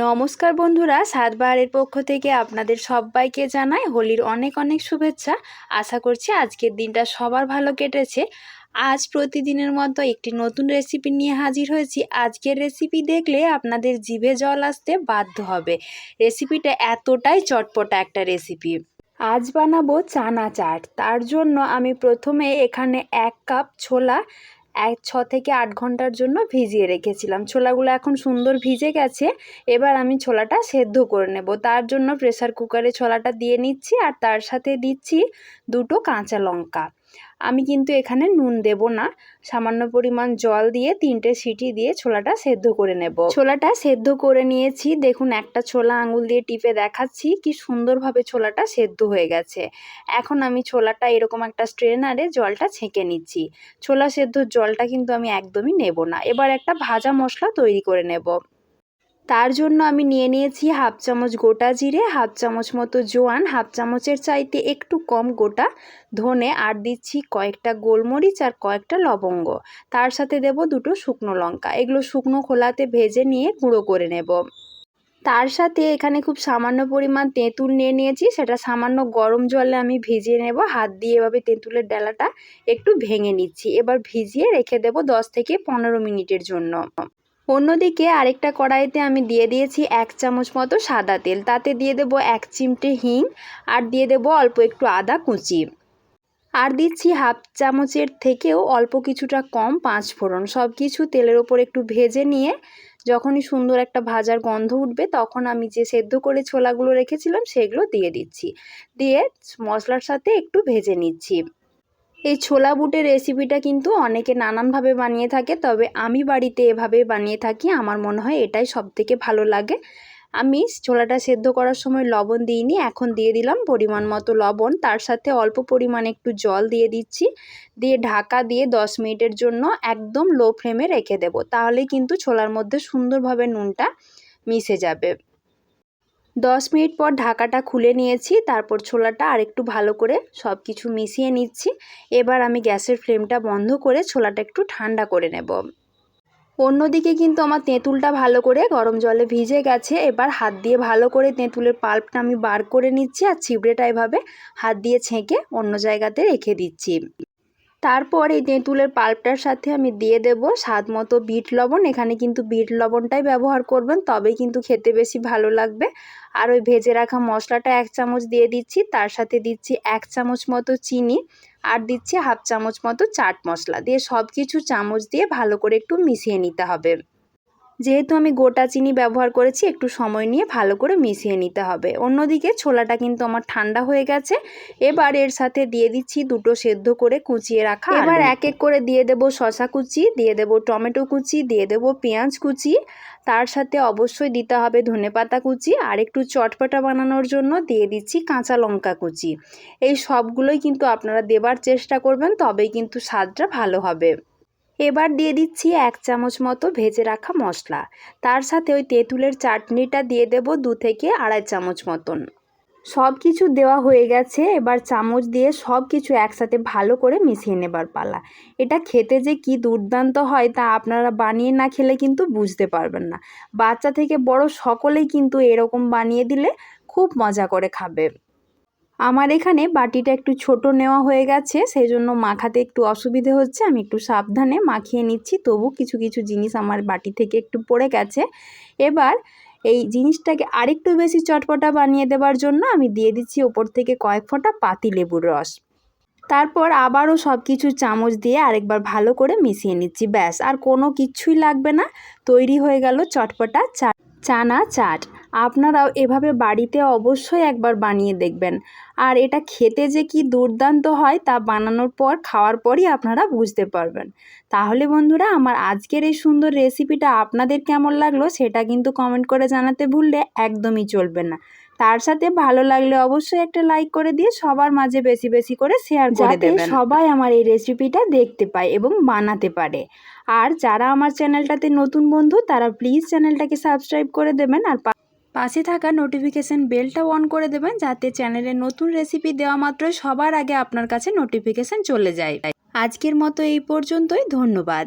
নমস্কার বন্ধুরা, সাতবাহারের পক্ষ থেকে আপনাদের সবাইকে জানাই হোলির অনেক অনেক শুভেচ্ছা। আশা করছি আজকের দিনটা সবার ভালো কেটেছে। আজ প্রতিদিনের মতো একটি নতুন রেসিপি নিয়ে হাজির হয়েছি। আজকের রেসিপি দেখলে আপনাদের জিভে জল আসতে বাধ্য হবে। রেসিপিটা এতটাই চটপটা একটা রেসিপি আজ বানাবো চানা চাট তার জন্য আমি প্রথমে এখানে এক কাপ ছোলা এক ছ থেকে আট ঘণ্টার জন্য ভিজিয়ে রেখেছিলাম। ছোলাগুলো এখন সুন্দর ভিজে গেছে, এবার আমি ছোলাটা সেদ্ধ করে নেব। তার জন্য প্রেসার কুকারে ছোলাটা দিয়ে নিচ্ছি আর তার সাথে দিচ্ছি দুটো কাঁচা লঙ্কা। আমি কিন্তু এখানে নুন দেব না। সামান্য পরিমাণ জল দিয়ে তিনটে সিটি দিয়ে ছোলাটা সেদ্ধ করে নেব। ছোলাটা সেদ্ধ করে নিয়েছি। দেখুন, একটা ছোলা আঙুল দিয়ে টিপে দেখাচ্ছি, কি সুন্দরভাবে ছোলাটা সেদ্ধ হয়ে গেছে। এখন আমি ছোলাটা এরকম একটা স্ট্রেনারে জলটা ছেঁকে নিচ্ছি। ছোলা সেদ্ধর জলটা কিন্তু আমি একদমই নেব না। এবার একটা ভাজা মশলা তৈরি করে নেব। তার জন্য আমি নিয়ে নিয়েছি হাফ চামচ গোটা জিরে, হাফ চামচ মতো জোয়ান, হাফ চামচের চাইতে একটু কম গোটা ধনে আর দিচ্ছি কয়েকটা গোলমরিচ আর কয়েকটা লবঙ্গ। তার সাথে দেব দুটো শুকনো লঙ্কা। এগুলো শুকনো খোলাতে ভেজে নিয়ে গুঁড়ো করে নেব। তার সাথে এখানে খুব সামান্য পরিমাণ তেঁতুল নিয়ে নিয়েছি। সেটা সামান্য গরম জলে আমি ভিজিয়ে নেব। হাত দিয়ে এভাবে তেঁতুলের ডালাটা একটু ভেঙে নিচ্ছি। এবার ভিজিয়ে রেখে দেব দশ থেকে পনেরো মিনিটের জন্য। অন্যদিকে আরেকটা কড়াইতে আমি দিয়ে দিয়েছি এক চামচ মতো সাদা তেল। তাতে দিয়ে দেব এক চিমটে হিং আর দিয়ে দেব অল্প একটু আদা কুচি। আর দিচ্ছি হাফ চামচের থেকেও অল্প কিছুটা কম পাঁচ ফোড়ন। সব কিছু তেলের ওপর একটু ভেজে নিয়ে যখনই সুন্দর একটা ভাজার গন্ধ উঠবে তখন আমি যে সেদ্ধ করে ছোলাগুলো রেখেছিলাম সেগুলো দিয়ে দিচ্ছি। দিয়ে মশলার সাথে একটু ভেজে নিচ্ছি। এই ছোলা বুটের রেসিপিটা কিন্তু অনেকে নানানভাবে বানিয়ে থাকে, তবে আমি বাড়িতে এভাবে বানিয়ে থাকি। আমার মনে হয় এটাই সব থেকে ভালো লাগে। আমি ছোলাটা সেদ্ধ করার সময় লবণ দিইনি, এখন দিয়ে দিলাম পরিমাণ মতো লবণ। তার সাথে অল্প পরিমাণ একটু জল দিয়ে দিচ্ছি। দিয়ে ঢাকা দিয়ে দশ মিনিটের জন্য একদম লো ফ্লেমে রেখে দেব। তাহলেই কিন্তু ছোলার মধ্যে সুন্দরভাবে নুনটা মিশে যাবে। দশ মিনিট পর ঢাকাটা খুলে নিয়েছি, তারপর ছোলাটা আরেকটু ভালো করে সব কিছু মিশিয়ে নিচ্ছি। এবার আমি গ্যাসের ফ্লেমটা বন্ধ করে ছোলাটা একটু ঠান্ডা করে নেব। অন্যদিকে কিন্তু আমার তেঁতুলটা ভালো করে গরম জলে ভিজে গেছে। এবার হাত দিয়ে ভালো করে তেঁতুলের পাল্পটা আমি বার করে নিচ্ছি আর ছিবড়েটা এভাবে হাত দিয়ে ছেঁকে অন্য জায়গাতে রেখে দিচ্ছি। তারপর এই তেঁতুলের পাল্পটার সাথে আমি দিয়ে দেব স্বাদ মতো বিট লবণ। এখানে কিন্তু বিট লবণটাই ব্যবহার করবেন, তবে কিন্তু খেতে বেশি ভালো লাগবে। আর ওই ভেজে রাখা মশলাটা এক চামচ দিয়ে দিচ্ছি, তার সাথে দিচ্ছি এক চামচ মতো চিনি আর দিচ্ছি হাফ চামচ মতো চাট মশলা। দিয়ে সব কিছু চামচ দিয়ে ভালো করে একটু মিশিয়ে নিতে হবে। যেহেতু আমি গোটা চিনি ব্যবহার করেছি, একটু সময় নিয়ে ভালো করে মিশিয়ে নিতে হবে। অন্যদিকে ছোলাটা কিন্তু আমার ঠান্ডা হয়ে গেছে। এবার এর সাথে দিয়ে দিচ্ছি দুটো সেদ্ধ করে কুচিয়ে রাখা এবার এক এক করে দিয়ে দেব শশা কুচি, দিয়ে দেব টমেটো কুচি, দিয়ে দেব পেঁয়াজ কুচি। তার সাথে অবশ্যই দিতে হবে ধনেপাতা কুচি আর একটু চটপটা বানানোর জন্য দিয়ে দিচ্ছি কাঁচা লঙ্কা কুচি। এই সবগুলোই কিন্তু আপনারা দেবার চেষ্টা করবেন, তবেই কিন্তু স্বাদটা ভালো হবে। এবার দিয়ে দিচ্ছি এক চামচ মতো ভেজে রাখা মশলা। তার সাথে ওই তেঁতুলের চাটনিটা দিয়ে দেব দু থেকে আড়াই চামচ মতন। সব কিছু দেওয়া হয়ে গেছে, এবার চামচ দিয়ে সব কিছু একসাথে ভালো করে মিশিয়ে নেবার পালা। এটা খেতে যে কি দুর্দান্ত হয় তা আপনারা বানিয়ে না খেলে কিন্তু বুঝতে পারবেন না। বাচ্চা থেকে বড় সকলেই কিন্তু এরকম বানিয়ে দিলে খুব মজা করে খাবে। আমার এখানে বাটিটা একটু ছোট নেওয়া হয়ে গেছে সেই জন্য মাখাতে একটু অসুবিধে হচ্ছে। আমি একটু সাবধানে মাখিয়ে নিচ্ছি, তবু কিছু কিছু জিনিস আমার বাটি থেকে একটু পড়ে গেছে। এবার এই জিনিসটাকে আরেকটু বেশি চটপটা বানিয়ে দেওয়ার জন্য আমি দিয়ে দিচ্ছি ওপর থেকে কয়েক ফোঁটা পাতি লেবুর রস। তারপর আবারও সব কিছু চামচ দিয়ে আরেকবার ভালো করে মিশিয়ে নিচ্ছি, ব্যাস। আর কোনো কিচ্ছুই লাগবে না, তৈরি হয়ে গেল চটপটা চা, চানা চাট। আপনারাও এভাবে বাড়িতে অবশ্যই একবার বানিয়ে দেখবেন। আর এটা খেতে যে কি দুর্দান্ত হয় তা বানানোর পর খাওয়ার পরই আপনারা বুঝতে পারবেন। তাহলে বন্ধুরা আমার আজকের এই সুন্দর রেসিপিটা আপনাদের কেমন লাগল সেটা কিন্তু কমেন্ট করে জানাতে ভুললে একদমই চলবে না। তার সাথে ভালো লাগলে অবশ্যই একটা লাইক করে দিয়ে সবার মাঝে বেশি বেশি করে শেয়ার করে দেবেন। সবাই আমার এই রেসিপিটা দেখতে পায় এবং বানাতে পারে। আর যারা আমার চ্যানেলটাতে নতুন বন্ধু তারা প্লিজ চ্যানেলটাকে সাবস্ক্রাইব করে দেবেন আর পাশে থাকা নোটিফিকেশান বেলটা অন করে দেবেন যাতে চ্যানেলে নতুন রেসিপি দেওয়া মাত্র সবার আগে আপনার কাছে নোটিফিকেশান চলে যায়। আজকের মতো এই পর্যন্তই, ধন্যবাদ।